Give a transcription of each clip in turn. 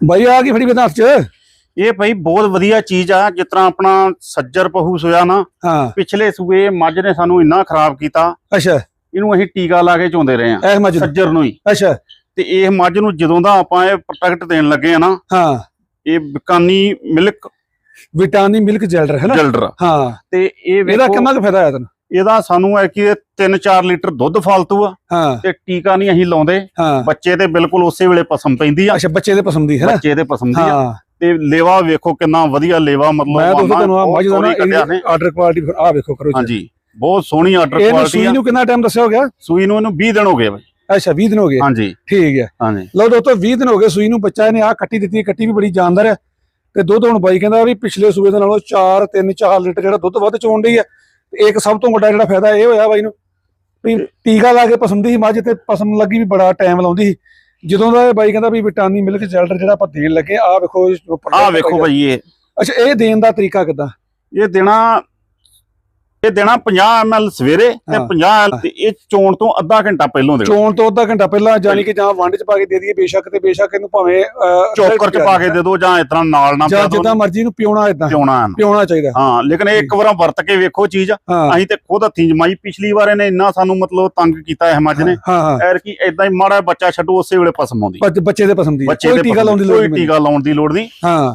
ਬਾਈ ਆ ਕੀ ਫੜੀ ਬੇਦਾਸ ਚ। ਇਹ ਭਾਈ ਬਹੁਤ ਵਧੀਆ ਚੀਜ਼ ਆ ਜਿਸ ਤਰ੍ਹਾਂ ਆਪਣਾ ਸੱਜਰ ਪਹੂ ਸੋਇਆ ਨਾ ਹਾਂ। ਪਿਛਲੇ ਸੂਏ ਮੱਝ ਨੇ ਸਾਨੂੰ ਇੰਨਾ ਖਰਾਬ ਕੀਤਾ। ਅੱਛਾ। ਇਹਨੂੰ ਅਸੀਂ ਟੀਕਾ ਲਾ ਕੇ ਚੋਂਦੇ ਰਹੇ ਆ ਐਸ ਮੱਝ ਨੂੰ। ਸੱਜਰ ਨੂੰ ਹੀ। ਅੱਛਾ। ਤੇ ਇਹ ਮੱਝ ਨੂੰ ਜਦੋਂ ਦਾ ਆਪਾਂ ਇਹ ਪ੍ਰੋਟੈਕਟ ਦੇਣ ਲੱਗੇ ਆ ਨਾ ਹਾਂ। ਇਹ ਬਿਕਾਨੀ ਮਿਲਕ ਵਿਟਾਮਿਨ ਮਿਲਕ ਜੈਲਰ ਹੈ ਨਾ? ਜਲਡਰ ਹਾਂ। ਤੇ ਇਹ ਇਹਦਾ ਵੇਖੋ ਕਿੰਨਾ ਕੁ ਫਾਇਦਾ ਆਇਆ ਤੈਨੂੰ? ਇਹਦਾ ਸਾਨੂੰ ਹੈ ਕਿ 3-4 ਲੀਟਰ ਦੁੱਧ ਫਾਲਤੂ ਆ ਹਾਂ। ਤੇ ਟੀਕਾ ਨਹੀਂ ਅਸੀਂ ਲਾਉਂਦੇ। ਬੱਚੇ ਤੇ ਬਿਲਕੁਲ ਉਸੇ ਵੇਲੇ ਪਸਮ ਪੈਂਦੀ ਆ। ਅੱਛਾ ਬੱਚੇ ਦੇ ਪਸੰਦ ਦੀ ਹੈ ਨਾ? ਬੱਚੇ ਤੇ ਪਸਮ ਦੀ ਆ। ਤੇ ਲੇਵਾ ਵੇਖੋ ਕਿੰਨਾ ਵਧੀਆ ਲੇਵਾ ਮਤਲਬ ਮੈਂ ਦੋਸਤੋ ਤੁਹਾਨੂੰ ਆ ਮੱਝ ਦਾ ਨਾ। ਆਰਡਰ ਕੁਆਲਿਟੀ ਆ ਵੇਖੋ ਕਰੋ ਹਾਂਜੀ ਬਹੁਤ ਸੋਹਣੀ ਆਰਡਰ ਕੁਆਲਿਟੀ ਸੂਈ ਆ। ਨੂੰ ਕਿੰਨਾ ਟਾਈਮ ਦੱਸਿਆ ਹੋ ਗਿਆ? ਸੂਈ ਨੂੰ ਇਹਨੂੰ 20 ਦਿਨ ਹੋ ਗਏ ਬਾਈ। ਅੱਛਾ 20 ਦਿਨ ਹੋ ਗਏ। ਹਾਂਜੀ। ਠੀਕ ਹੈ। ਹਾਂਜੀ। ਲਓ ਦੋਸਤੋ 20 ਦਿਨ ਹੋ ਗਏ ਸੂਈ ਨੂੰ ਬੱਚਾ ਇਹਨੇ ਆ ਕੱਟੀ ਦਿੱਤੀ ਕੱਟੀ ਵੀ ਬੜੀ ਜਾਨਦਾਰ ਹੈ। ਤੇ ਦੁੱਧ ਹੁਣ ਬਾਈ ਕਹਿੰਦਾ ਵੀ ਪਿਛਲੇ ਸੂਏ ਦੇ ਨਾਲੋਂ 4 3 4 ਲੀਟਰ ਜਿਹੜਾ ਦੁੱਧ ਵੱਧ ਚੋਣ ਡਈ ਹੈ। ਤੇ ਇੱਕ ਸਭ ਤੋਂ ਵੱਡਾ ਜਿਹੜਾ ਫਾਇਦਾ ਇਹ ਹੋਇਆ ਬਾਈ ਨੂੰ ਵੀ ਟੀਕਾ ਲਾ ਕੇ ਪਸੰਦੀ ਸੀ ਮੱਝ ਤੇ ਪਸਮ ਲੱਗੀ ਵੀ ਬੜਾ ਟਾਈਮ ਲਾਉਂਦੀ ਸੀ। ਜਦੋਂ ਦਾ ਇਹ ਬਾਈ ਕਹਿੰਦਾ ਵੀ ਵਿਟਾਮਿਨ ਮਿਲਕ ਜੈਲਰ ਜਿਹੜਾ ਆਪਾਂ ਦੇਣ ਲੱਗੇ ਆ ਵੇਖੋ ਆਹ ਵੇਖੋ ਭਾਈ ਇਹ। ਆ। ਅੱਛਾ ਇਹ ਦੇਣ ਦਾ ਤਰੀਕਾ ਕਿੱਦਾਂ? ਇਹ ਦੇਣਾ ਇਹ ਦੇਣਾ 50 ml ਸਵੇਰੇ ਤੇ ਹਾਂ। 50 ml ਤੇ ਇਹ ਚੋਣ ਤੋਂ ਅੱਧਾ ਘੰਟਾ ਪਹਿਲਾਂ ਦੇਣਾ ਚੋਣ ਤੋਂ ਅੱਧਾ ਘੰਟਾ ਪਹਿਲਾਂ ਜਾਨੀ ਕਿ ਜਾਂ ਵੰਡ ਚ ਪਾ ਕੇ ਦੇ ਦਈਏ ਬੇਸ਼ੱਕ ਤੇ ਬੇਸ਼ੱਕ ਇਹਨੂੰ ਭਾਵੇਂ ਚੋਕਰ ਚ ਪਾ ਕੇ ਦੇ ਦਿਓ ਜਾਂ ਇਸ ਤਰ੍ਹਾਂ ਨਾਲ ਨਾ ਜਾਂ ਜਿੱਦਾਂ ਮਰਜ਼ੀ ਨੂੰ ਪਿਉਣਾ ਇਦਾਂ ਪਿਉਣਾ। ਪਿਉਣਾ ਚਾਹੀਦਾ। ਹਾਂ ਲੇਕਿਨ ਇਹ ਇੱਕ ਵਾਰ ਵਰਤ ਕੇ ਵੇਖੋ ਚੀਜ਼। ਅਸੀਂ ਤੇ ਖੁਦ ਹੱਥੀਂ ਜਮਾਈ ਪਿਛਲੀ ਵਾਰ ਇਹਨੇ ਇੰਨਾ ਸਾਨੂੰ ਮਤਲਬ ਤੰਗ ਕੀਤਾ ਇਹ ਮੱਝ ਨੇ। ਐਰ ਕੀ ਇਦਾਂ ਹੀ ਮਾੜਾ ਬੱਚਾ ਛੱਡੋ ਉਸੇ ਵੇਲੇ ਪਸਮ ਆਉਂਦੀ। ਬੱਚ- ਦੇ ਪਸੰਦ ਦੀ। ਕੋਈ ਟੀਕਾ ਲਾਉਣ ਦੀ ਲੋੜ ਕੋਈ ਨਹੀਂ ਟੀਕਾ ਲਾਉਣ ਦੀ ਲੋੜ ਨਹੀਂ।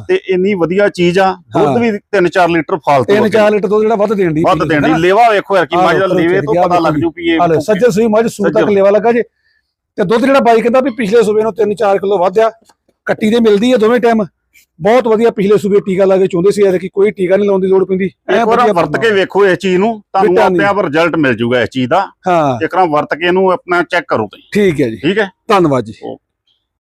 ਤੇ ਇੰਨੀ ਵਧੀਆ ਚੀਜ਼ ਆ ਦੁੱਧ। ਵੀ 3-4 ਲੀਟਰ ਫਾਲਤੂ ਤਿੰਨ ਆ। ਚਾਰ ਲੀਟਰ ਦੁੱਧ ਜਿਹੜਾ ਵੱਧ ਦੇਣ ਦੀ ਵੱਧ ਦੇਣ ਦੀ ਲੇਵਾ ਵੇਖੋ ਯਾਰ ਕੀ ਮੱਝ ਦਾ ਲੇਵੇ ਤੋਂ ਪਤਾ ਲੱਗ ਜੂ। ਵੀ ਇਹ ਹਾਲੇ ਸੱਜਰ ਸੂਈ ਮੱਝ ਸੂਰ ਤੱਕ। ਲੇਵਾ ਲੱਗਾ ਜੇ। ਤੇ ਦੁੱਧ ਜਿਹੜਾ ਬਾਈ ਕਹਿੰਦਾ ਵੀ ਪਿਛਲੇ ਸੂਬੇ ਨੂੰ 3-4 ਕਿਲੋ ਵਧਿਆ ਕੱਟੀ ਦੇ ਮਿਲਦੀ ਹੈ ਦੋਵੇਂ ਟਾਈਮ ਬਹੁਤ ਵਧੀਆ ਪਿਛਲੇ ਸੂਬੇ ਟੀਕਾ ਲਾ ਕੇ ਚੁੰਦੇ ਸੀ ਯਾਰ ਕਿ ਕੋਈ ਟੀਕਾ ਨਹੀਂ ਲਾਉਣ ਦੀ ਲੋੜ ਪੈਂਦੀ। ਐਂ ਵਧੀਆ ਵਰਤ ਕੇ ਵੇਖੋ ਇਸ ਚੀਜ਼ ਨੂੰ ਤੁਹਾਨੂੰ। ਆਪਣੇ ਆਪ ਰਿਜ਼ਲਟ ਮਿਲ ਜੂਗਾ ਇਸ ਚੀਜ਼ ਦਾ। ਹਾਂ। ਇੱਕ ਵਾਰ ਵਰਤ ਕੇ ਇਹਨੂੰ ਆਪਣਾ ਚੈੱਕ ਕਰੋ ਤੁਸੀਂ। ਠੀਕ ਹੈ ਜੀ। ਠੀਕ ਹੈ? ਧੰਨਵਾਦ ਜੀ।